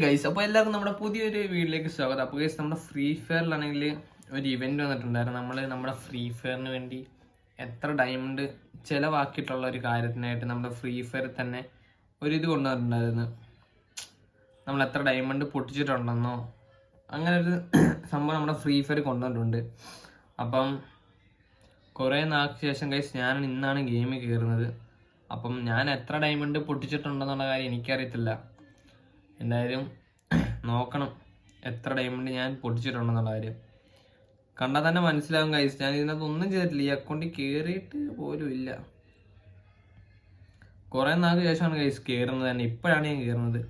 Guys അപ്പോൾ എല്ലാവർക്കും നമ്മുടെ പുതിയൊരു വീഡിയോയിലേക്ക് സ്വാഗതം. അപ്പോൾ ഗൈസ് നമ്മുടെ ഫ്രീ ഫയറിലാണെങ്കിൽ ഒരു ഇവന്റ് വന്നിട്ടുണ്ടായിരുന്നു. നമ്മൾ നമ്മുടെ ഫ്രീ ഫയറിന് വേണ്ടി എത്ര ഡയമണ്ട് ചിലവാക്കിയിട്ടുള്ള ഒരു കാര്യത്തിനായിട്ട് നമ്മുടെ ഫ്രീ ഫയറിൽ തന്നെ ഒരു ഇത് കൊണ്ടുവന്നിട്ടുണ്ടായിരുന്നു. നമ്മൾ എത്ര ഡയമണ്ട് പൊട്ടിച്ചിട്ടുണ്ടെന്നോ അങ്ങനെ ഒരു സംഭവം നമ്മുടെ ഫ്രീ ഫയർ കൊണ്ടുവന്നിട്ടുണ്ട്. അപ്പം കുറേ നാൾക്ക് ശേഷം ഗൈസ് ഞാൻ ഇന്നാണ് ഗെയിമിൽ കയറുന്നത് അപ്പം ഞാൻ എത്ര ഡയമണ്ട് പൊട്ടിച്ചിട്ടുണ്ടെന്നുള്ള കാര്യം എനിക്കറിയത്തില്ല. എന്തായാലും നോക്കണം എത്ര ഡയമണ്ട് ഞാൻ പൊട്ടിച്ചിട്ടുണ്ടെന്നുള്ള കാര്യം. കണ്ടാൽ തന്നെ മനസ്സിലാവും കൈസ് ഞാൻ ഇതിനകത്ത് ഒന്നും ചെയ്തിട്ടില്ല. ഈ അക്കൗണ്ടിൽ കയറിയിട്ട് പോലും ഇല്ല. കുറേ നാൾക്ക് ശേഷമാണ് കൈസ് കയറുന്നത് തന്നെ. ഇപ്പോഴാണ് ഞാൻ കയറുന്നത്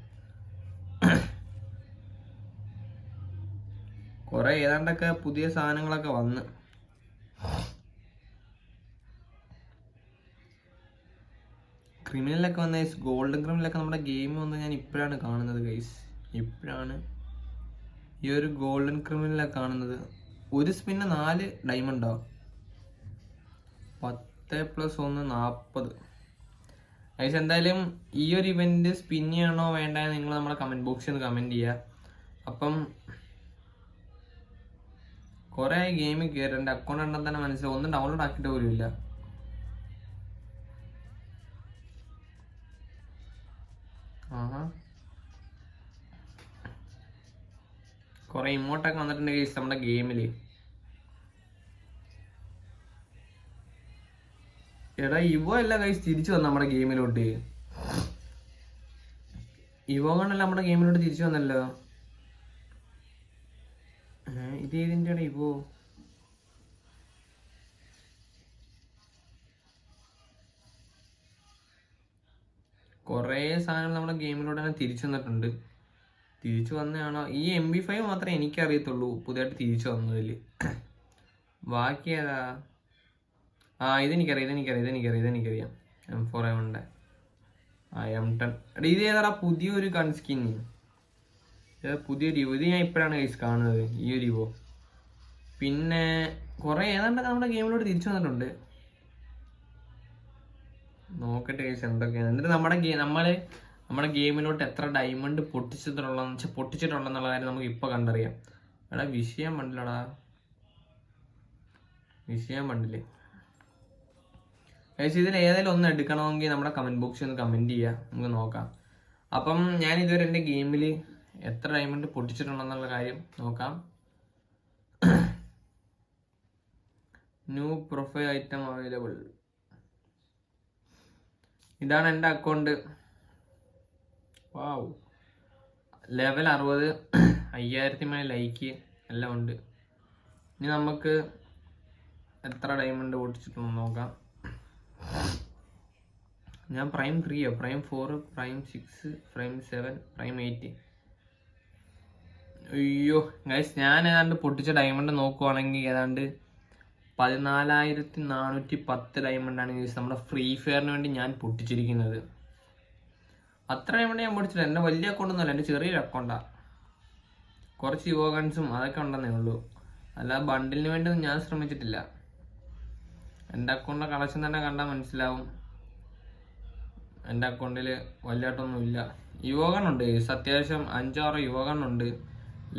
കുറേ ഏതാണ്ടൊക്കെ പുതിയ സാധനങ്ങളൊക്കെ വന്ന്. ക്രിമിനലൊക്കെ വന്ന ഗൈസ് ഗോൾഡൻ ക്രിമിനലൊക്കെ നമ്മുടെ ഗെയിം വന്ന് ഞാൻ ഇപ്പോഴാണ് കാണുന്നത് ഗൈസ് ഇപ്പോഴാണ് ഈ ഒരു ഗോൾഡൻ ക്രിമിനലൊക്കെ കാണുന്നത്. ഒരു സ്പിന്ന് നാല് ഡയമണ്ടോ പത്ത് പ്ലസ് ഒന്ന് നാൽപ്പത് ഗൈസ് എന്തായാലും ഈ ഒരു സ്പിൻ ചെയ്യണോ വേണ്ട നിങ്ങൾ നമ്മുടെ കമന്റ് ബോക്സിൽ നിന്ന് കമന്റ് ചെയ്യുക അപ്പം കുറേ ഗെയിമിൽ കയറി എന്റെ അക്കൗണ്ട് ഉണ്ടെന്ന് തന്നെ മനസ്സിലാവും. ഒന്നും ഡൗൺലോഡ് ആക്കിയിട്ട് പോലും ഇല്ല. കുറെ ഇമോട്ടൊക്കെ വന്നിട്ടുണ്ട് നമ്മുടെ ഗെയിമിൽ എടാ ഇവോ അല്ല ഗൈസ് തിരിച്ചു വന്ന നമ്മുടെ ഗെയിമിലോട്ട് ഇവോ കൊണ്ടല്ല നമ്മുടെ ഗെയിമിലോട്ട് തിരിച്ചു വന്നല്ലോ. ഇത് ഏതിന്റെ ഇവോ? കുറേ സാധനങ്ങൾ നമ്മുടെ ഗെയിമിലൂടെ തന്നെ തിരിച്ചു വന്നിട്ടുണ്ട്. തിരിച്ചു വന്നതാണോ? ഈ എം ബി ഫൈവ് മാത്രമേ എനിക്കറിയത്തുള്ളൂ പുതിയതായിട്ട് തിരിച്ചു വന്നതിൽ. ബാക്കി ഏതാ? ആ ഇതെനിക്കറിയാം ഇതെനിക്കറിയാം ഇതെനിക്കറിയാം ഇതെനിക്കറിയാം. എം ഫോർ എവന്റെ ആ എം ടെൻ എടാ ഇത് ഏതാടാ? പുതിയൊരു ഗൺ സ്കിൻ പുതിയൊരു ഇത് ഞാൻ ഇപ്പോഴാണ് ഗൈസ് കാണുന്നത് ഈ ഒരു ഇവോ പിന്നെ കുറേ ഏതാണ്ടൊക്കെ നമ്മുടെ ഗെയിമിലോട്ട് തിരിച്ചു വന്നിട്ടുണ്ട്. നോക്കട്ടെ കേസ് എന്തൊക്കെയാണ്. എന്നിട്ട് നമ്മുടെ ഗെയിം നമ്മൾ നമ്മുടെ ഗെയിമിലോട്ട് എത്ര ഡയമണ്ട് പൊട്ടിച്ചിട്ടുള്ളതെന്ന് വെച്ചാൽ പൊട്ടിച്ചിട്ടുണ്ടെന്നുള്ള കാര്യം നമുക്ക് ഇപ്പൊ കണ്ടറിയാം. എടാ വിഷയം കണ്ടില്ലടാ. വിഷയം പണ്ടില്ലേ ഏകദേശം ഇതിൽ ഏതെങ്കിലും ഒന്ന് എടുക്കണമെങ്കിൽ നമ്മുടെ കമന്റ് ബോക്സിൽ ഒന്ന് കമന്റ് ചെയ്യുക നമുക്ക് നോക്കാം. അപ്പം ഞാൻ ഇതുവരെ എന്റെ ഗെയിമിൽ എത്ര ഡയമണ്ട് പൊട്ടിച്ചിട്ടുണ്ടെന്നുള്ള കാര്യം നോക്കാം. ന്യൂ പ്രൊഫൈൽ ഐറ്റം അവൈലബിൾ ഇതാണ് എന്റെ അക്കൗണ്ട് വാവ് ലെവൽ അറുപത് അയ്യായിരത്തി മേലെ ലൈക്ക് എല്ലാം ഉണ്ട്. ഇനി നമുക്ക് എത്ര ഡയമണ്ട് ഓടിച്ചിട്ടുണ്ടെന്ന് നോക്കാം. ഞാൻ prime ത്രീയോ prime four prime six prime seven prime eight അയ്യോ ഗൈസ് ഞാൻ ഏതാണ്ട് പൊട്ടിച്ച ഡയമണ്ട് നോക്കുവാണെങ്കിൽ ഏതാണ്ട് പതിനാലായിരത്തി നാനൂറ്റി പത്ത് ഡയമണ്ടാണ് ഗൈസ് നമ്മുടെ ഫ്രീ ഫയറിന് വേണ്ടി ഞാൻ പൊട്ടിച്ചിരിക്കുന്നത്. അത്ര ഡയമണ്ട് ഞാൻ പൊട്ടിച്ചില്ല എന്റെ വലിയ അക്കൗണ്ടൊന്നുമല്ല എന്റെ ചെറിയൊരു അക്കൗണ്ടാണ് കുറച്ച് യുവഗൺസും അതൊക്കെ ഉണ്ടെന്നേ ഉള്ളൂ. അല്ല ബണ്ടിലിന് വേണ്ടി ഞാൻ ശ്രമിച്ചിട്ടില്ല. എന്റെ അക്കൗണ്ടിലെ കളക്ഷൻ തന്നെ കണ്ടാൽ മനസ്സിലാവും. എന്റെ അക്കൗണ്ടിൽ യുവകൺ ഉണ്ട് അത്യാവശ്യം അഞ്ചാറ് യുവഗൺ ഉണ്ട്.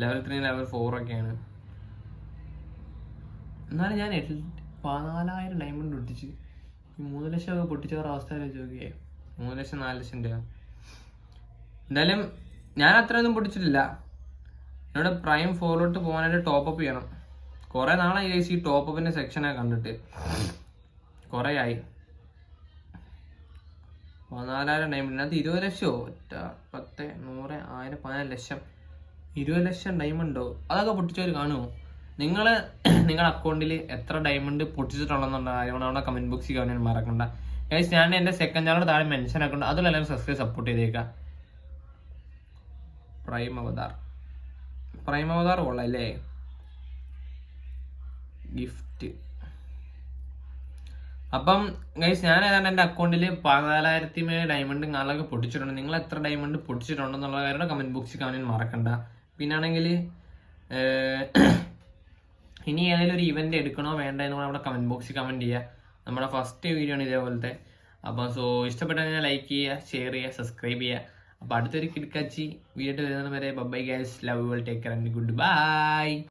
ലെവൽ ത്രീ ലെവൽ ഫോർ ഒക്കെയാണ്. എന്നാലും ഞാൻ എട്ട് പതിനാലായിരം ഡയമണ്ട് പൊട്ടിച്ച് ഈ മൂന്ന് ലക്ഷം ഒക്കെ ഒരു അവസ്ഥ വെച്ച് നോക്കിയേ മൂന്ന് ലക്ഷം നാല് ലക്ഷം രൂപ എന്തായാലും ഞാൻ അത്രയൊന്നും പൊട്ടിച്ചിട്ടില്ല. എന്നോട് പ്രൈം ഫോറിലോട്ട് പോകാനായിട്ട് ടോപ്പ് ചെയ്യണം. കുറേ നാളായി ചേച്ചി ഈ ടോപ്പ് അപ്പിന്റെ സെക്ഷനെ കണ്ടിട്ട്. കുറേ ആയി പതിനാലായിരം ഡയമണ്ട് അത് ഇരുപത് ലക്ഷമോ പത്ത് നൂറ് ആയിരം പതിനാല് ലക്ഷം. ഇരുപത് ലക്ഷം ഡയമണ്ടോ അതൊക്കെ പൊട്ടിച്ചവർ കാണുമോ? നിങ്ങൾ നിങ്ങളുടെ അക്കൗണ്ടിൽ എത്ര ഡയമണ്ട് പൊട്ടിച്ചിട്ടുണ്ടെന്നുള്ള കാര്യമാണ് അവിടെ കമന്റ് ബോക്സിൽ കാണാൻ മറക്കണ്ട. ഗൈസ് ഞാൻ എന്റെ സെക്കൻഡ് ചാനൽ താഴെ മെൻഷൻ ആക്കണ്ട. അതിൽ എല്ലാവരും സബ്സ്ക്രൈബ് സപ്പോർട്ട് ചെയ്തേക്കാം. Prime avatar. പ്രൈം അവതാർ ഉള്ളല്ലേ ഗിഫ്റ്റ് അപ്പം ഗൈസ് ഞാൻ ഏതാണ്ട് എന്റെ അക്കൗണ്ടിൽ പതിനാലായിരത്തി മേലെ ഡയമണ്ട് നാളൊക്കെ പൊട്ടിച്ചിട്ടുണ്ട്. നിങ്ങൾ എത്ര ഡയമണ്ട് പൊട്ടിച്ചിട്ടുണ്ടെന്നുള്ള കാര്യം കമന്റ് ബോക്സിൽ കാണാൻ മറക്കണ്ട. പിന്നാണെങ്കിൽ ഇനി ഏതെങ്കിലും ഒരു ഇവന്റ് എടുക്കണോ വേണ്ട എന്ന് നമ്മുടെ കമന്റ് ബോക്സിൽ കമന്റ് ചെയ്യുക നമ്മുടെ ഫസ്റ്റ് വീഡിയോ ആണ് ഇതേപോലത്തെ. അപ്പോൾ സോ ഇഷ്ടപ്പെട്ട ലൈക്ക് ചെയ്യുക ഷെയർ ചെയ്യുക സബ്സ്ക്രൈബ് ചെയ്യുക അപ്പോൾ അടുത്തൊരു കിടക്കാച്ചി വീഡിയോ വരുന്നത് വരെ bye guys love you take care and good bye